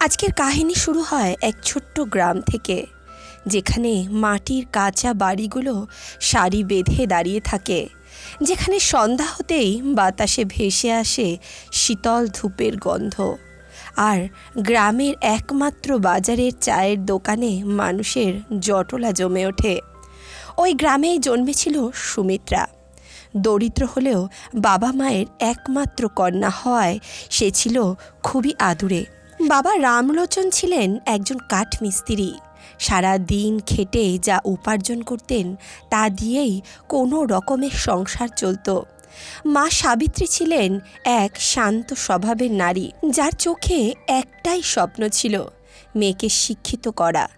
আজকের কাহিনী শুরু হয় এক ছোট্ট গ্রাম থেকে, যেখানে মাটির কাঁচা বাড়িগুলো সারি বেঁধে দাঁড়িয়ে থাকে। যেখানে সন্ধ্যা হতেই বাতাসে ভেসে আসে শীতল ধূপের গন্ধ। আর গ্রামের একমাত্র বাজারের চায়ের দোকানে মানুষের জটলা জমে ওঠে। ওই গ্রামেই জন্মেছিল সুমিত্রা। দরিদ্র হলেও বাবা মায়ের একমাত্র কন্যা হওয়ায় সে ছিল খুবই আদুরে। বাবা রামলোচন ছিলেন একজন কাঠমিস্ত্রি সারা দিন খেটে যা উপার্জন করতেন, তা দিয়েই কোনো রকমের সংসার চলতো। মা সাবিত্রী ছিলেন এক শান্ত স্বভাবের নারী, যার চোখে একটাই স্বপ্ন ছিল, মেয়েকে শিক্ষিত করা,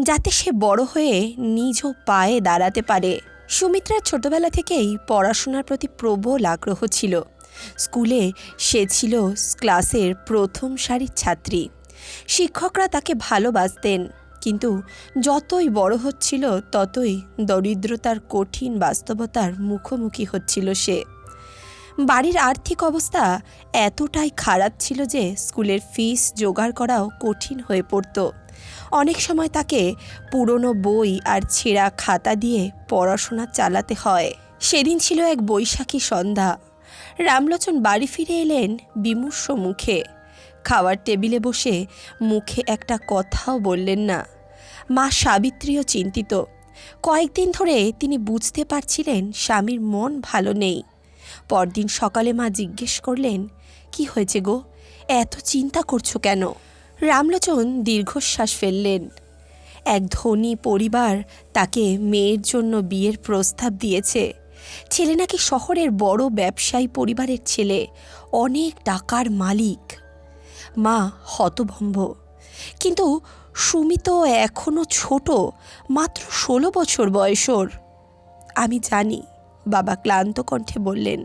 যাতে সে বড় হয়ে নিজ পায়ে দাঁড়াতে পারে। সুমিত্রার ছোটবেলা থেকেই পড়াশোনার প্রতি প্রবল আগ্রহ ছিল। স্কুলে সে ছিল ক্লাসের প্রথম সারির ছাত্রী। শিক্ষকরা তাকে ভালোবাসতেন, কিন্তু যতই বড় হচ্ছিল, ততই দরিদ্রতার কঠিন বাস্তবতার মুখোমুখি হচ্ছিল সে। বাড়ির আর্থিক অবস্থা এতটাই খারাপ ছিল যে স্কুলের ফিস জোগাড় করাও কঠিন হয়ে পড়ত। অনেক সময় তাকে পুরনো বই আর ছেঁড়া খাতা দিয়ে পড়াশোনা চালাতে হয়। সেদিন ছিল এক বৈশাখী সন্ধ্যা। রামলোচন বাড়ি ফিরে এলেন বিমূর্ষ মুখে। খাওয়ার টেবিলে বসে মুখে একটা কথাও বললেন না। মা সাবিত্রীও চিন্তিত। কয়েকদিন ধরে তিনি বুঝতে পারছিলেন স্বামীর মন ভালো নেই। পরদিন সকালে মা জিজ্ঞেস করলেন, কি হয়েছে গো? এত চিন্তা করছ কেন? রামলোচন দীর্ঘশ্বাস ফেললেন। এক ধনী পরিবার তাকে মেয়ের জন্য বিয়ের প্রস্তাব দিয়েছে। ছেলে নাকি শহরের বড় ব্যবসায়ী পরিবারের ছেলে, অনেক টাকার মালিক। মা হতভম্ব। কিন্তু সুমিত এখনও ছোট, মাত্র ষোলো বছর বয়সর। আমি জানি, বাবা ক্লান্ত কণ্ঠে বললেন,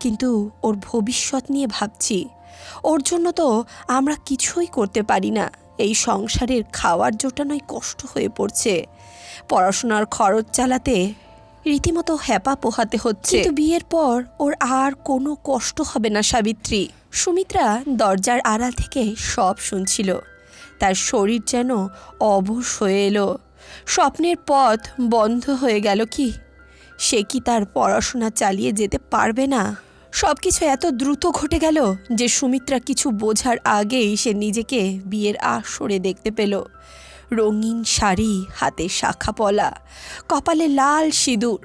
কিন্তু ওর ভবিষ্যৎ নিয়ে ভাবছি। ওর জন্য তো আমরা কিছুই করতে পারি না। এই সংসারের খাওয়ার জোটানোই কষ্ট হয়ে পড়ছে। পড়াশোনার খরচ চালাতে রীতিমতো হ্যাপা পোহাতে হচ্ছে। কিন্তু বিয়ের পর ওর আর কোনো কষ্ট হবে না সাবিত্রী। সুমিত্রা দরজার আড়াল থেকে সব শুনছিল। তার শরীর যেন অবশ হয়ে এলো। স্বপ্নের পথ বন্ধ হয়ে গেল কি? সে কি তার পড়াশোনা চালিয়ে যেতে পারবে না? সব কিছু এত দ্রুত ঘটে গেল যে সুমিত্রা কিছু বোঝার আগেই সে নিজেকে বিয়ের আসরে দেখতে পেল। রঙিন শাড়ি, হাতে শাখা পলা, কপালে লাল সিঁদুর।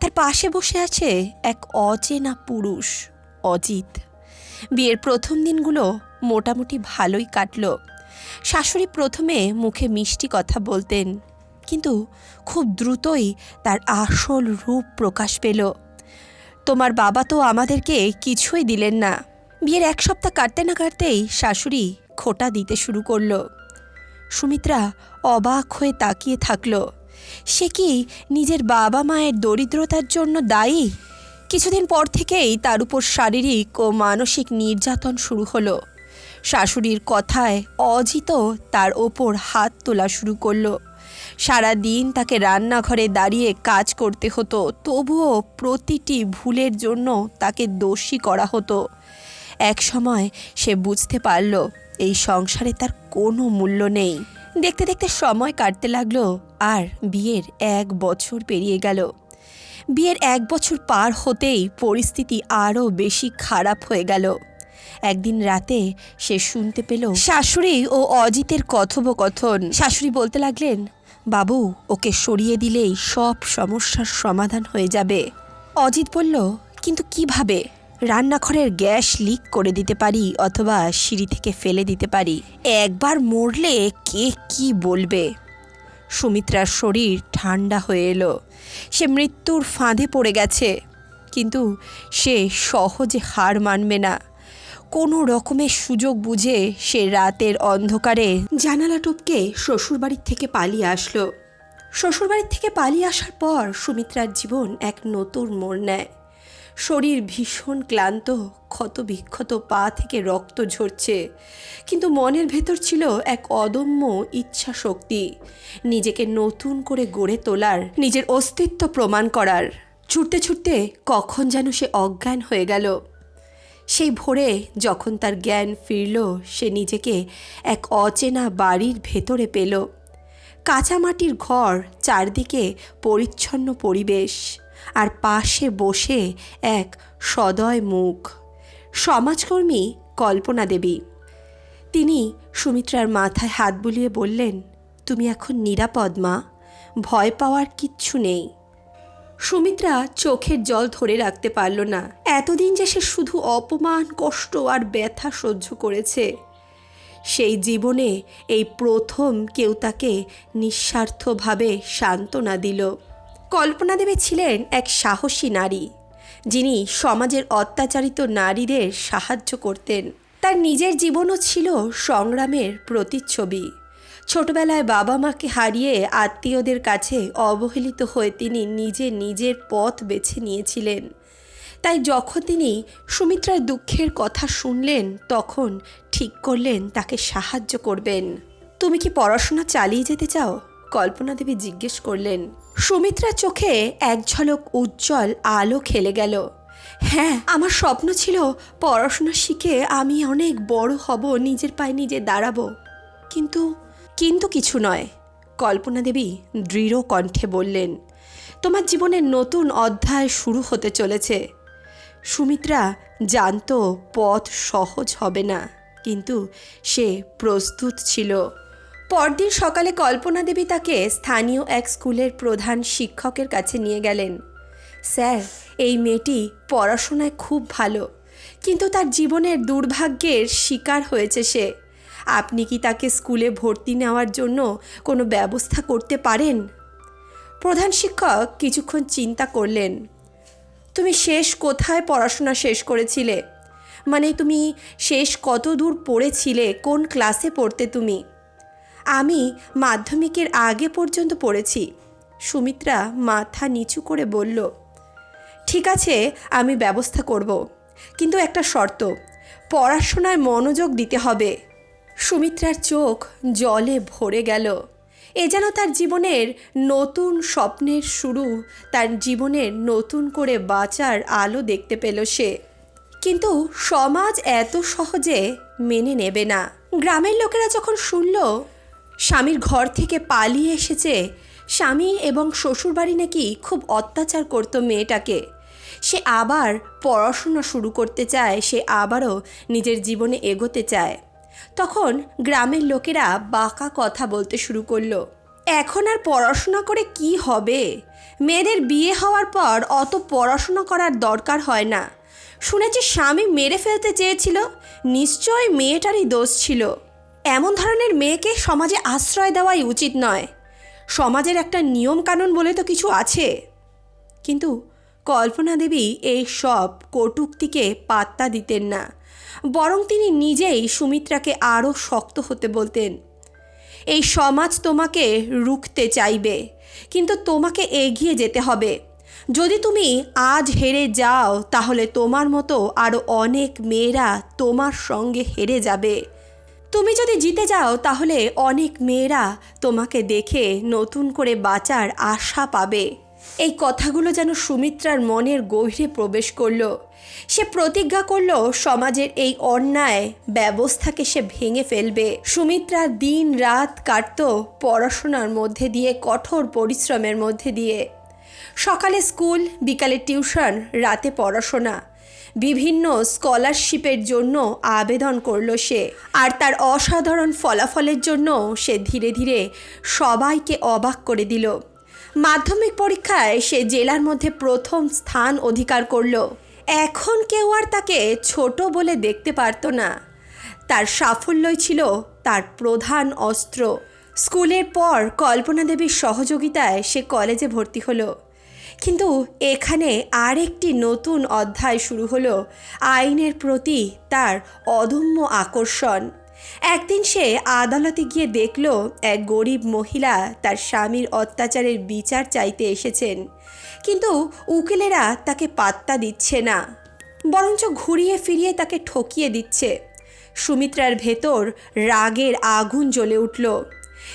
তার পাশে বসে আছে এক অচেনা পুরুষ, অজিত। বিয়ের প্রথম দিনগুলো মোটামুটি ভালোই কাটল। শাশুড়ি প্রথমে মুখে মিষ্টি কথা বলতেন, কিন্তু খুব দ্রুতই তার আসল রূপ প্রকাশ পেল। তোমার বাবা তো আমাদেরকে কিছুই দিলেন না। বিয়ের এক সপ্তাহ কাটতে না কাটতেই শাশুড়ি খোটা দিতে শুরু করল। সুমিত্রা অবাক হয়ে তাকিয়ে থাকল। সে কি নিজের বাবা মায়ের দরিদ্রতার জন্য দায়ী? কিছুদিন পর থেকেই তার উপর শারীরিক ও মানসিক নির্যাতন শুরু হলো। শাশুড়ির কথায় অজিত তার ওপর হাত তোলা শুরু করল। সারা দিন তাকে রান্নাঘরে দাঁড়িয়ে কাজ করতে হতো, তবুও প্রতিটি ভুলের জন্য তাকে দোষী করা হতো। এক সময় সে বুঝতে পারল এই সংসারে তার কোনো মূল্য নেই। দেখতে দেখতে সময় কাটতে লাগল আর বিয়ের এক বছর পেরিয়ে গেল। বিয়ের এক বছর পার হতেই পরিস্থিতি আরও বেশি খারাপ হয়ে গেল। একদিন রাতে সে শুনতে পেল শাশুড়ি ও অজিতের কথোপকথন। শাশুড়ি বলতে লাগলেন, বাবু, ওকে সরিয়ে দিলেই সব সমস্যার সমাধান হয়ে যাবে। অজিত বলল, কিন্তু কীভাবে? রান্নাঘরের গ্যাস লিক করে দিতে পারি অথবা সিঁড়ি থেকে ফেলে দিতে পারি। একবার মরলে কে কি বলবে? সুমিত্রার শরীর ঠান্ডা হয়ে এলো। সে মৃত্যুর ফাঁদে পড়ে গেছে। কিন্তু সে সহজে হার মানবে না। কোনো রকমের সুযোগ বুঝে সে রাতের অন্ধকারে জানালা টপকে শ্বশুরবাড়ির থেকে পালিয়ে আসলো। শ্বশুরবাড়ির থেকে পালিয়ে আসার পর সুমিত্রার জীবন এক নতুন মোড় নেয়। শরীর ভীষণ ক্লান্ত ক্ষত বিক্ষত পা থেকে রক্ত ঝরছে। কিন্তু মনের ভেতর ছিল এক অদম্য ইচ্ছা শক্তি নিজেকে নতুন করে গড়ে তোলার, নিজের অস্তিত্ব প্রমাণ করার। ছুটতে ছুটতে কখন যেন সে অজ্ঞান হয়ে গেল। সেই ভোরে যখন তার জ্ঞান ফিরল, সে নিজেকে এক অচেনা বাড়ির ভেতরে পেল। কাঁচা মাটির ঘর চারদিকে পরিচ্ছন্ন পরিবেশ। আর পাশে বসে এক সদয় মুখ। সমাজকর্মী কল্পনা দেবী। তিনি সুমিত্রার মাথায় হাত বুলিয়ে বললেন, তুমি এখন নিরাপদ, মা। ভয় পাওয়ার কিচ্ছু নেই। সুমিত্রা চোখের জল ধরে রাখতে পারল না। এতদিন যে সে শুধু অপমান, কষ্ট আর ব্যথা সহ্য করেছে, সেই জীবনে এই প্রথম কেউ তাকে নিঃস্বার্থভাবে সান্ত্বনা দিল। কল্পনা দেবী ছিলেন এক সাহসী নারী, যিনি সমাজের অত্যাচারিত নারীদের সাহায্য করতেন। তার নিজের জীবনও ছিল সংগ্রামের প্রতিচ্ছবি। ছোটবেলায় বাবা মাকে হারিয়ে আত্মীয়দের কাছে অবহেলিত হয়ে তিনি নিজে নিজের পথ বেছে নিয়েছিলেন। তাই যখন তিনি সুমিত্রার দুঃখের কথা শুনলেন, তখন ঠিক করলেন তাকে সাহায্য করবেন। তুমি কি পড়াশোনা চালিয়ে যেতে চাও? কল্পনা দেবী জিজ্ঞেস করলেন। সুমিত্রার চোখে এক ঝলক উজ্জ্বল আলো খেলে গেল। হ্যাঁ আমার স্বপ্ন ছিল পড়াশোনা শিখে আমি অনেক বড় হব, নিজের পায়ে নিজে দাঁড়াবো। কিন্তু কিন্তু কিছু নয়। কল্পনা দেবী দৃঢ় কণ্ঠে বললেন, তোমার জীবনের নতুন অধ্যায় শুরু হতে চলেছে। সুমিত্রা জানতো পথ সহজ হবে না, কিন্তু সে প্রস্তুত ছিল। পরদিন সকালে কল্পনা দেবী তাকে স্থানীয় এক স্কুলের প্রধান শিক্ষকের কাছে নিয়ে গেলেন। স্যার, এই মেয়েটি পড়াশোনায় খুব ভালো, কিন্তু তার জীবনের দুর্ভাগ্যের শিকার হয়েছে সে। আপনি কি তাকে স্কুলে ভর্তি নেওয়ার জন্য কোনো ব্যবস্থা করতে পারেন? প্রধান শিক্ষক কিছুক্ষণ চিন্তা করলেন। তুমি শেষ কোথায় পড়াশোনা শেষ করেছিলে? মানে তুমি শেষ কত দূর পড়েছিলে? কোন ক্লাসে পড়তে তুমি? আমি মাধ্যমিকের আগে পর্যন্ত পড়েছি। সুমিত্রা মাথা নিচু করে বলল, ঠিক আছে, আমি ব্যবস্থা করব। কিন্তু একটা শর্ত, পড়াশোনায় মনোযোগ দিতে হবে সুমিত্রার চোখ জলে ভরে গেল। এ যেন তার জীবনের নতুন স্বপ্নের শুরু, তার জীবনের নতুন করে বাঁচার আলো দেখতে পেল সে। কিন্তু সমাজ এত সহজে মেনে নেবে না। গ্রামের লোকেরা যখন শুনল স্বামীর ঘর থেকে পালিয়ে এসেছে। স্বামী এবং শ্বশুরবাড়ি নাকি খুব অত্যাচার করতো মেয়েটাকে। সে আবার পড়াশোনা শুরু করতে চায়, সে আবারও নিজের জীবনে এগোতে চায়। তখন গ্রামের লোকেরা বাঁকা কথা বলতে শুরু করল। এখন আর পড়াশোনা করে কি হবে? মেয়েদের বিয়ে হওয়ার পর অত পড়াশোনা করার দরকার হয় না। শুনেছি স্বামী মেরে ফেলতে চেয়েছিল নিশ্চয় মেয়েটারই দোষ ছিল। এমন ধরনের মেয়েকে সমাজে আশ্রয় দেওয়াই উচিত নয়। সমাজের একটা নিয়ম কানুন বলে তো কিছু আছে। কিন্তু কল্পনা দেবী এই সব কটুক্তিকে পাত্তা দিতেন না। বরং তিনি নিজেই সুমিত্রাকে আরও শক্ত হতে বলতেন, এই সমাজ তোমাকে রুখতে চাইবে, কিন্তু তোমাকে এগিয়ে যেতে হবে। যদি তুমি আজ হেরে যাও, তাহলে তোমার মতো আরও অনেক মেয়েরা তোমার সঙ্গে হেরে যাবে। তুমি যদি জিতে যাও, তাহলে অনেক মেয়েরা তোমাকে দেখে নতুন করে বাঁচার আশা পাবে। এই কথাগুলো যেন সুমিত্রার মনের গভীরে প্রবেশ করল। সে প্রতিজ্ঞা করল, সমাজের এই অন্যায় ব্যবস্থাকে সে ভেঙে ফেলবে। সুমিত্রা দিন রাত কাটত পড়াশোনার মধ্যে দিয়ে, কঠোর পরিশ্রমের মধ্যে দিয়ে। সকালে স্কুল, বিকালে টিউশন, রাতে পড়াশোনা। বিভিন্ন স্কলারশিপের জন্য আবেদন করল সে। আর তার অসাধারণ ফলাফলের জন্য সে ধীরে ধীরে সবাইকে অবাক করে দিল। মাধ্যমিক পরীক্ষায় সে জেলার মধ্যে প্রথম স্থান অধিকার করল। এখন কেউ আর তাকে ছোট বলে দেখতে পারতো না। তার সাফল্যই ছিল তার প্রধান অস্ত্র। স্কুলের পর কল্পনা দেবীর সহযোগিতায় সে কলেজে ভর্তি হলো। কিন্তু এখানে আরেকটি নতুন অধ্যায় শুরু হলো, আইনের প্রতি তার অদম্য আকর্ষণ। একদিন সে আদালতে গিয়ে দেখল, এক গরিব মহিলা তার স্বামীর অত্যাচারের বিচার চাইতে এসেছেন। কিন্তু উকিলেরা তাকে পাত্তা দিচ্ছে না, বরঞ্চ ঘুরিয়ে ফিরিয়ে তাকে ঠকিয়ে দিচ্ছে। সুমিত্রার ভেতর রাগের আগুন জ্বলে উঠল।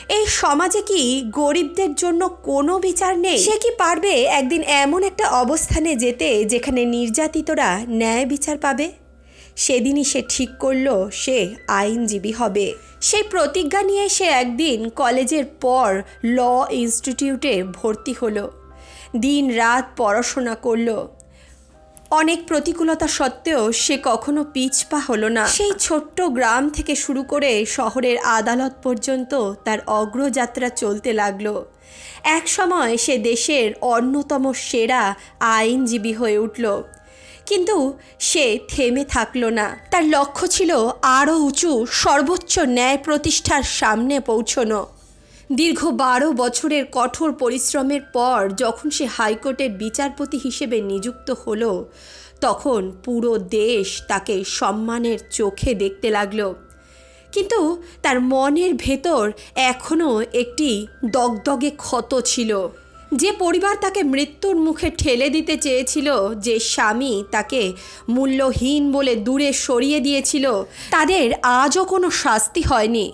এই সমাজে কি গরিবদের জন্য কোনো বিচার নেই? সে কি পারবে একদিন এমন একটা অবস্থানে যেতে যেখানে নির্যাতিতরা ন্যায় বিচার পাবে? সেদিনই সে ঠিক করল সে আইনজীবী হবে। সেই প্রতিজ্ঞা নিয়ে সে একদিন কলেজের পর ল ইনস্টিটিউটে ভর্তি হলো। দিন রাত পড়াশোনা করল। অনেক প্রতিকূলতা সত্ত্বেও সে কখনো পিছপা হলো না। সেই ছোট্ট গ্রাম থেকে শুরু করে শহরের আদালত পর্যন্ত তার অগ্রযাত্রা চলতে লাগল। এক সময় সে দেশের অন্যতম সেরা আইনজীবী হয়ে উঠল। কিন্তু সে থেমে থাকল না। তার লক্ষ্য ছিল আরও উঁচু সর্বোচ্চ ন্যায় প্রতিষ্ঠার সামনে পৌঁছনো। দীর্ঘ বারো বছরের কঠোর পরিশ্রমের পর যখন সে হাইকোর্টের বিচারপতি হিসেবে নিযুক্ত হলো, তখন পুরো দেশ তাকে সম্মানের চোখে দেখতে লাগল। কিন্তু তার মনের ভেতর এখনও একটি দগদগে ক্ষত ছিল। যে পরিবার তাকে মৃত্যুর মুখে ঠেলে দিতে চেয়েছিল, যে স্বামী তাকে মূল্যহীন বলে দূরে সরিয়ে দিয়েছিল, তাদের আজও কোনো শাস্তি হয়নি।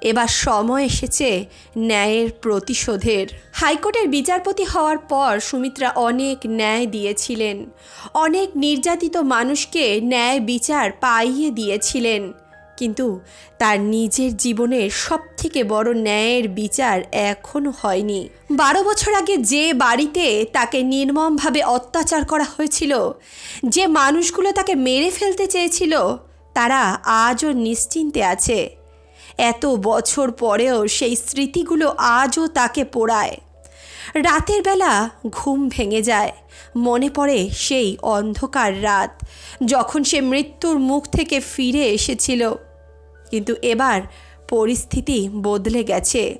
এবার সময় এসেছে ন্যায়ের প্রতিশোধের। হাইকোর্টের বিচারপতি হওয়ার পর সুমিত্রা অনেক ন্যায় দিয়েছিলেন। অনেক নির্যাতিত মানুষকে ন্যায় বিচার পাইয়ে দিয়েছিলেন। কিন্তু তার নিজের জীবনের সবথেকে বড় ন্যায়ের বিচার এখনও হয়নি। বারো বছর আগে যে বাড়িতে তাকে নির্মমভাবে অত্যাচার করা হয়েছিল, যে মানুষগুলো তাকে মেরে ফেলতে চেয়েছিল, তারা আজও নিশ্চিন্তে আছে। এত বছর পরেও সেই স্মৃতিগুলো আজও তাকে পোড়ায়। রাতের বেলা ঘুম ভেঙে যায়। মনে পড়ে সেই অন্ধকার রাত, যখন সে মৃত্যুর মুখ থেকে ফিরে এসেছিল। কিন্তু এবার পরিস্থিতি বদলে গেছে।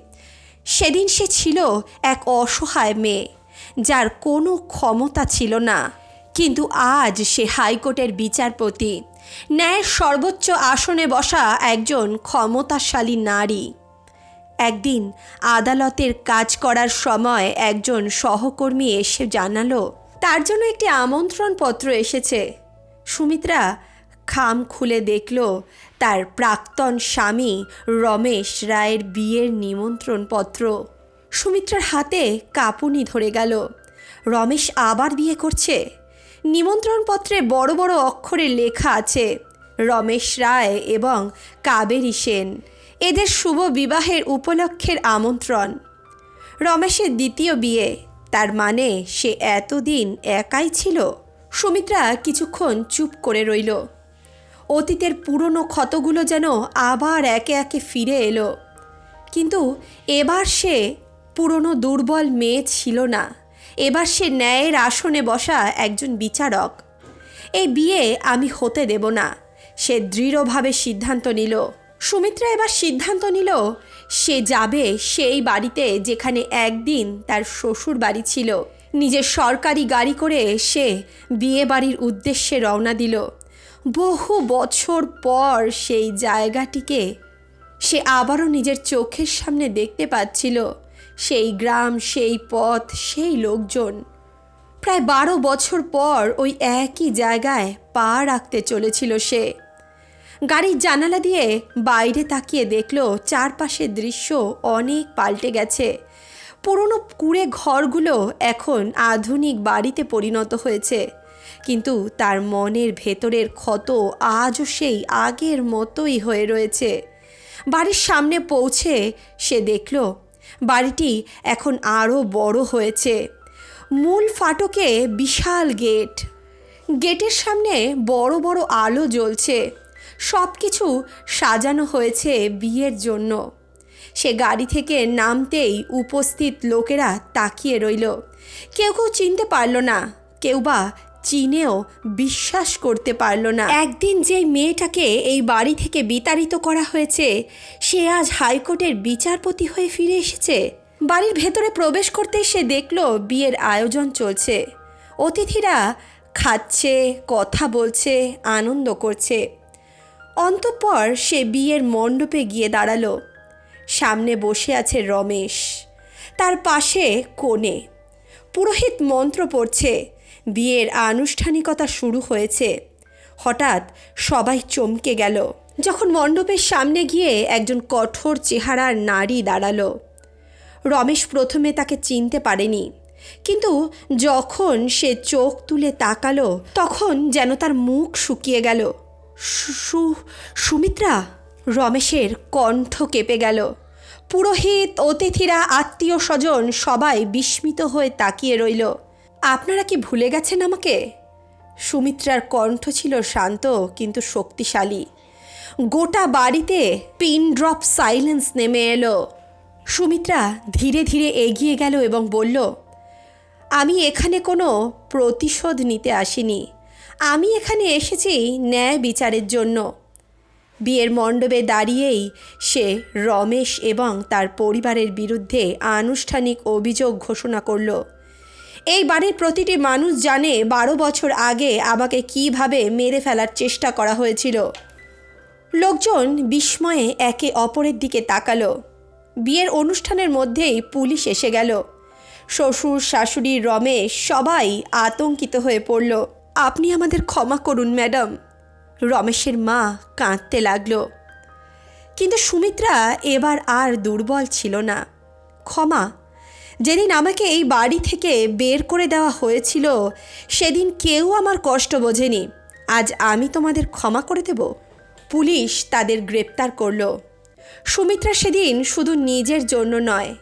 সেদিন সে ছিল এক অসহায় মেয়ে, যার কোনো ক্ষমতা ছিল না। কিন্তু আজ সে হাইকোর্টের বিচারপতি। ন্যায়ের সর্বোচ্চ আসনে বসা একজন ক্ষমতাশালী নারী। একদিন আদালতের কাজ করার সময় একজন সহকর্মী এসে জানালো, তার জন্য একটি আমন্ত্রণ পত্র এসেছে। সুমিত্রা খাম খুলে দেখল, তার প্রাক্তন স্বামী রমেশ রায়ের বিয়ের নিমন্ত্রণ পত্র সুমিত্রার হাতে কাঁপুনি ধরে গেল, রমেশ আবার বিয়ে করছে? নিমন্ত্রণপত্রে বড় বড় অক্ষরে লেখা আছে, রমেশ রায় এবং কাবেরী সেন। এদের শুভ বিবাহের উপলক্ষের আমন্ত্রণ। রমেশের দ্বিতীয় বিয়ে, তার মানে সে এতদিন একাই ছিল? সুমিত্রা কিছুক্ষণ চুপ করে রইল। অতীতের পুরনো ক্ষতগুলো যেন আবার একে একে ফিরে এলো। কিন্তু এবার সে পুরনো দুর্বল মেয়ে ছিল না। এবার সে ন্যায়ের আসনে বসা একজন বিচারক। এই বিয়ে আমি হতে দেব না। সে দৃঢ়ভাবে সিদ্ধান্ত নিল। সুমিত্রা এবার সিদ্ধান্ত নিল, সে যাবে সেই বাড়িতে যেখানে একদিন তার শ্বশুর বাড়ি ছিল। নিজের সরকারি গাড়ি করে সে বিয়ে বাড়ির উদ্দেশ্যে রওনা দিল। বহু বছর পর সেই জায়গাটিকে সে আবারও নিজের চোখের সামনে দেখতে পাচ্ছিল। সেই গ্রাম, সেই পথ, সেই লোকজন। প্রায় বারো বছর পর ওই একই জায়গায় পা রাখতে চলেছিল সে। গাড়ির জানালা দিয়ে বাইরে তাকিয়ে দেখল চারপাশের দৃশ্য অনেক পাল্টে গেছে। পুরনো কুড়ে ঘরগুলো এখন আধুনিক বাড়িতে পরিণত হয়েছে। কিন্তু তার মনের ভেতরের ক্ষত আজও সেই আগের মতোই হয়ে রয়েছে। বাড়ির সামনে পৌঁছে সে দেখল বাড়িটি এখন আরও বড় হয়েছে। মূল ফাটকে বিশাল গেট। গেটের সামনে বড় বড় আলো জ্বলছে। সব কিছু সাজানো হয়েছে বিয়ের জন্য। সে গাড়ি থেকে নামতেই উপস্থিত লোকেরা তাকিয়ে রইল। কেউ কেউ চিনতে পারল না, কেউ বা চিনেও বিশ্বাস করতে পারল না। একদিন যেই মেয়েটাকে এই বাড়ি থেকে বিতাড়িত করা হয়েছে, সে আজ হাইকোর্টের বিচারপতি হয়ে ফিরে এসেছে। বাড়ির ভেতরে প্রবেশ করতেই সে দেখল বিয়ের আয়োজন চলছে। অতিথিরা খাচ্ছে, কথা বলছে, আনন্দ করছে। অন্তঃপর সে বিয়ের মণ্ডপে গিয়ে দাঁড়াল। সামনে বসে আছে রমেশ। তার পাশে কোণে। পুরোহিত মন্ত্র পড়ছে বিয়ের আনুষ্ঠানিকতা শুরু হয়েছে। হঠাৎ সবাই চমকে গেল। যখন মণ্ডপের সামনে গিয়ে একজন কঠোর চেহারার নারী দাঁড়াল। রমেশ প্রথমে তাকে চিনতে পারেনি। কিন্তু যখন সে চোখ তুলে তাকালো, তখন যেন তার মুখ শুকিয়ে গেল। সু সুমিত্রা! রমেশের কণ্ঠ কেঁপে গেল। পুরোহিত, অতিথিরা আত্মীয় স্বজন সবাই বিস্মিত হয়ে তাকিয়ে রইল। আপনারা কি ভুলে গেছেন আমাকে? সুমিত্রার কণ্ঠ ছিল শান্ত কিন্তু শক্তিশালী। গোটা বাড়িতে পিন ড্রপ সাইলেন্স নেমে এলো। সুমিত্রা ধীরে ধীরে এগিয়ে গেল এবং বলল, আমি এখানে কোনো প্রতিশোধ নিতে আসিনি। আমি এখানে এসেছি ন্যায় বিচারের জন্য। বিয়ের মণ্ডপে দাঁড়িয়েই সে রমেশ এবং তার পরিবারের বিরুদ্ধে আনুষ্ঠানিক অভিযোগ ঘোষণা করল। এই বাড়ির প্রতিটি মানুষ জানে বারো বছর আগে আমাকে কীভাবে মেরে ফেলার চেষ্টা করা হয়েছিল। লোকজন বিস্ময়ে একে অপরের দিকে তাকালো। বিয়ের অনুষ্ঠানের মধ্যেই পুলিশ এসে গেল। শ্বশুর, শাশুড়ি, রমেশ সবাই আতঙ্কিত হয়ে পড়ল। আপনি আমাদের ক্ষমা করুন, ম্যাডাম। রমেশের মা কাঁদতে লাগল। কিন্তু সুমিত্রা এবার আর দুর্বল ছিল না। ক্ষমা যেদিন আমাকে এই বাড়ি থেকে বের করে দেওয়া হয়েছিল, সেদিন কেউ আমার কষ্ট বোঝেনি। আজ আমি তোমাদের ক্ষমা করে দেব। পুলিশ তাদের গ্রেপ্তার করল। সুমিত্রা সেদিন শুধু নিজের জন্য নয়,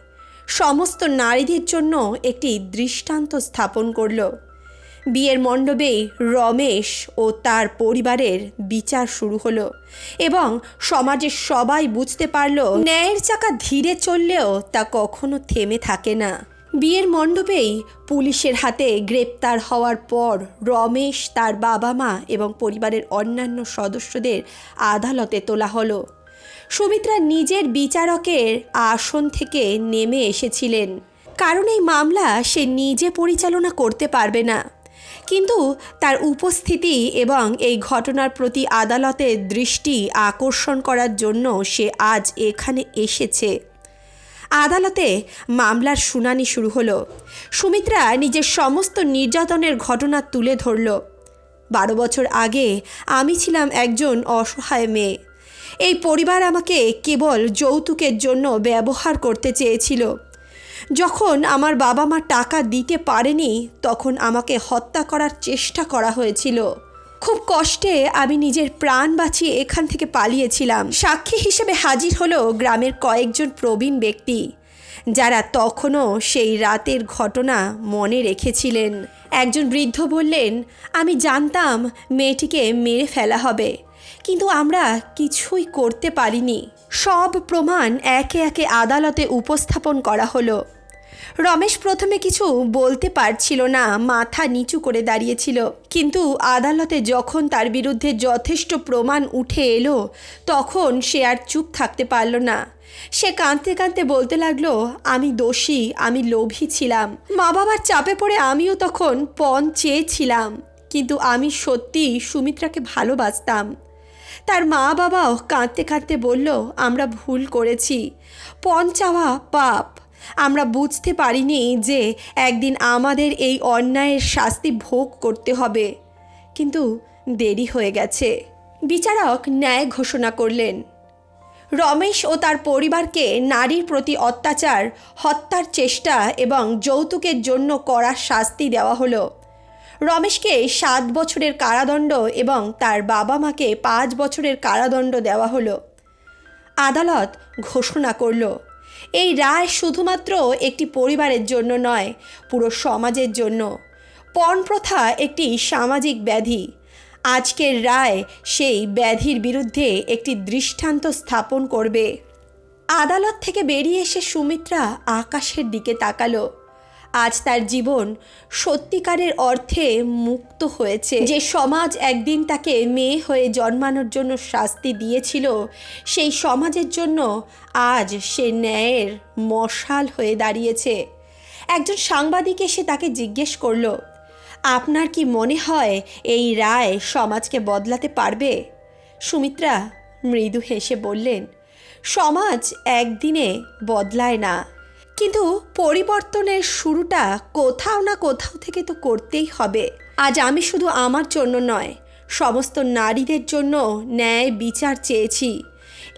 সমস্ত নারীদের জন্য একটি দৃষ্টান্ত স্থাপন করল। বিয়ের মণ্ডপেই রমেশ ও তার পরিবারের বিচার শুরু হলো এবং সমাজের সবাই বুঝতে পারল, ন্যায়ের চাকা ধীরে চললেও তা কখনো থেমে থাকে না। বিয়ের মণ্ডপেই পুলিশের হাতে গ্রেপ্তার হওয়ার পর রমেশ তার বাবা মা এবং পরিবারের অন্যান্য সদস্যদের আদালতে তোলা হলো। সুমিত্রা নিজের বিচারকের আসন থেকে নেমে এসেছিলেন। কারণ এই মামলা সে নিজে পরিচালনা করতে পারবে না। কিন্তু তার উপস্থিতি এবং এই ঘটনার প্রতি আদালতের দৃষ্টি আকর্ষণ করার জন্য সে আজ এখানে এসেছে। আদালতে মামলার শুনানি শুরু হলো। সুমিত্রা নিজের সমস্ত নির্যাতনের ঘটনা তুলে ধরল। বারো বছর আগে আমি ছিলাম একজন অসহায় মেয়ে। এই পরিবার আমাকে কেবল যৌতুকের জন্য ব্যবহার করতে চেয়েছিল। যখন আমার বাবা মা টাকা দিতে পারেনি, তখন আমাকে হত্যা করার চেষ্টা করা হয়েছিল। খুব কষ্টে আমি নিজের প্রাণ বাঁচিয়ে এখান থেকে পালিয়েছিলাম। সাক্ষী হিসেবে হাজির হলো গ্রামের কয়েকজন প্রবীণ ব্যক্তি, যারা তখনও সেই রাতের ঘটনা মনে রেখেছিলেন। একজন বৃদ্ধ বললেন, আমি জানতাম মেয়েটিকে মেরে ফেলা হবে, কিন্তু আমরা কিছুই করতে পারিনি। সব প্রমাণ একে একে আদালতে উপস্থাপন করা হলো। রমেশ প্রথমে কিছু বলতে পারছিল না, মাথা নিচু করে দাঁড়িয়েছিল। কিন্তু আদালতে যখন তার বিরুদ্ধে যথেষ্ট প্রমাণ উঠে এলো, তখন সে আর চুপ থাকতে পারল না। সে কাঁদতে কাঁদতে বলতে লাগল, আমি দোষী, আমি লোভী ছিলাম। মা বাবার চাপে পড়ে আমিও তখন পণ চেয়েছিলাম, কিন্তু আমি সত্যি সুমিত্রাকে ভালোবাসতাম। তার মা বাবাও কাঁদতে কাঁদতে বলল, আমরা ভুল করেছি। পণ চাওয়া পাপ আমরা বুঝতে পারিনি যে একদিন আমাদের এই অন্যায়ের শাস্তি ভোগ করতে হবে। কিন্তু দেরি হয়ে গেছে। বিচারক ন্যায় ঘোষণা করলেন। রমেশ ও তার পরিবারকে নারীর প্রতি অত্যাচার, হত্যার চেষ্টা এবং যৌতুকের জন্য কড়া শাস্তি দেওয়া হলো। রমেশকে সাত বছরের কারাদণ্ড এবং তার বাবা মাকে পাঁচ বছরের কারাদণ্ড দেওয়া হলো। আদালত ঘোষণা করল। এই রায় শুধুমাত্র একটি পরিবারের জন্য নয়, পুরো সমাজের জন্য। পণ প্রথা একটি সামাজিক ব্যাধি। আজকের রায় সেই ব্যাধির বিরুদ্ধে একটি দৃষ্টান্ত স্থাপন করবে। আদালত থেকে বেরিয়ে এসে সুমিত্রা আকাশের দিকে তাকালো। আজ তার জীবন সত্যিকারের অর্থে মুক্ত হয়েছে। যে সমাজ একদিন তাকে মেয়ে হয়ে জন্মানোর জন্য শাস্তি দিয়েছিল, সেই সমাজের জন্য আজ সে ন্যায়ের মশাল হয়ে দাঁড়িয়েছে। একজন সাংবাদিক এসে তাকে জিজ্ঞেস করল, আপনার কি মনে হয় এই রায় সমাজকে বদলাতে পারবে? সুমিত্রা মৃদু হেসে বললেন, সমাজ একদিনে বদলায় না। কিন্তু পরিবর্তনের শুরুটা কোথাও না কোথাও থেকে তো করতেই হবে। আজ আমি শুধু আমার জন্য নয়, সমস্ত নারীদের জন্য ন্যায় বিচার চেয়েছি।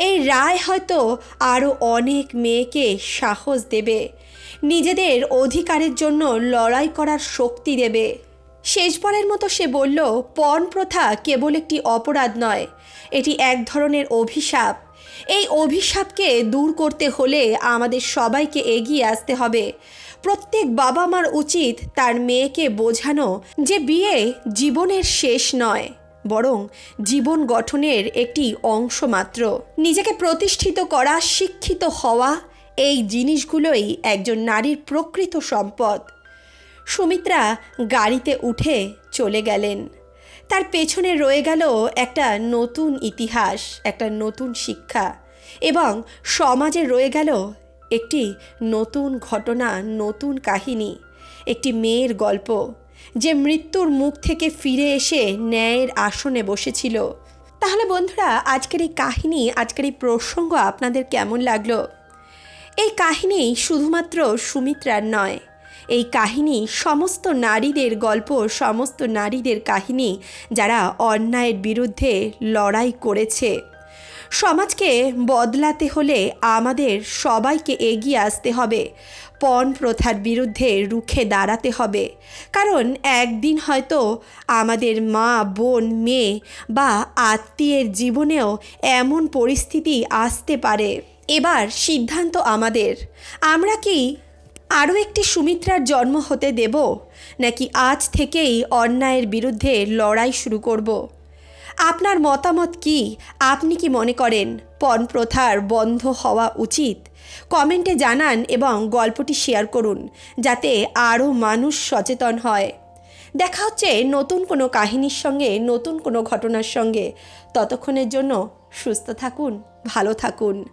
এই রায় হয়তো আরও অনেক মেয়েকে সাহস দেবে, নিজেদের অধিকারের জন্য লড়াই করার শক্তি দেবে। শেষবারের মতো সে বলল, পণ প্রথা কেবল একটি অপরাধ নয়, এটি এক ধরনের অভিশাপ। এই অভিশাপকে দূর করতে হলে আমাদের সবাইকে এগিয়ে আসতে হবে। প্রত্যেক বাবা মার উচিত তার মেয়েকে বোঝানো যে বিয়ে জীবনের শেষ নয়, বরং জীবন গঠনের একটি অংশ মাত্র। নিজেকে প্রতিষ্ঠিত করা, শিক্ষিত হওয়া, এই জিনিসগুলোই একজন নারীর প্রকৃত সম্পদ। সুমিত্রা গাড়িতে উঠে চলে গেলেন। তার পেছনে রয়ে গেল একটা নতুন ইতিহাস, একটা নতুন শিক্ষা এবং সমাজে রয়ে গেল একটি নতুন ঘটনা, নতুন কাহিনী, একটি মেয়ের গল্প যে মৃত্যুর মুখ থেকে ফিরে এসে ন্যায়ের আসনে বসেছিল। তাহলে বন্ধুরা, আজকের এই কাহিনী, আজকের এই প্রসঙ্গ আপনাদের কেমন লাগল? এই কাহিনী শুধুমাত্র সুমিত্রার নয় এই কাহিনী সমস্ত নারীদের গল্প, সমস্ত নারীদের কাহিনী যারা অন্যায়ের বিরুদ্ধে লড়াই করেছে। সমাজকে বদলাতে হলে আমাদের সবাইকে এগিয়ে আসতে হবে। পণ প্রথার বিরুদ্ধে রুখে দাঁড়াতে হবে। কারণ একদিন হয়তো আমাদের মা, বোন, মেয়ে বা আত্মীয়ের জীবনেও এমন পরিস্থিতি আসতে পারে। এবার সিদ্ধান্ত আমাদের। আমরা কি আরও একটি সুমিত্রার জন্ম হতে দেব? নাকি আজ থেকেই অন্যায়ের বিরুদ্ধে লড়াই শুরু করব? আপনার মতামত কি? আপনি কি মনে করেন পণ প্রথার বন্ধ হওয়া উচিত? কমেন্টে জানান এবং গল্পটি শেয়ার করুন, যাতে আরও মানুষ সচেতন হয়। দেখা হচ্ছে নতুন কোনো কাহিনীর সঙ্গে, নতুন কোনো ঘটনার সঙ্গে। ততক্ষণের জন্য সুস্থ থাকুন, ভালো থাকুন।